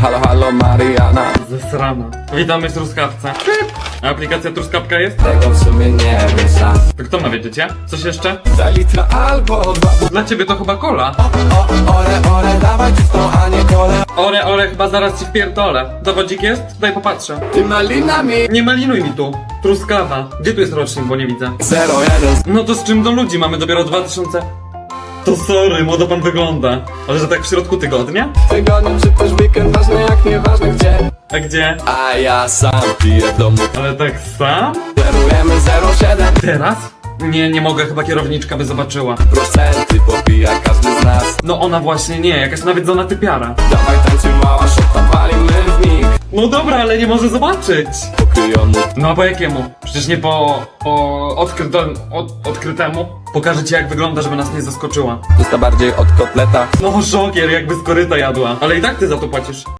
Halo, halo Mariana Zesrana. Witamy w truskawce. A aplikacja truskawka jest? Tego w sumie nie wiem sam To kto ma wiedzieć, ja? Coś jeszcze? Za litra albo dwa Dla ciebie to chyba kola. O, o, ore, ore, dawaj czystą, a nie kole Ore, ore, chyba zaraz ci wpierdolę. Dowodzik jest? Daj popatrzę. Ty malinami Nie malinuj mi tu. Truskawa. Gdzie tu jest rocznik, bo nie widzę. Zero, jeden No to z czym do ludzi? Mamy dopiero 2000... To sorry, młodo pan wygląda. Ale że tak w środku tygodnia? w tygodniu czy też weekend Ważne jak nieważne gdzie A gdzie? A ja sam piję w domu Ale tak sam? Zerujemy 07 Teraz? Nie, nie mogę, chyba kierowniczka by zobaczyła. Procenty popija każdy z nas No ona właśnie nie, jakaś nawiedzona typiara. Dawaj tańczy mała szota, walimy w mig No dobra, ale nie może zobaczyć. Pokryją mu No a po jakiemu? Przecież nie po... po odkryte, od, odkrytemu. Pokażę ci jak wygląda, żeby nas nie zaskoczyła. Usta bardziej od kotleta No szokier, jakby z koryta jadła. Ale i tak ty za to płacisz.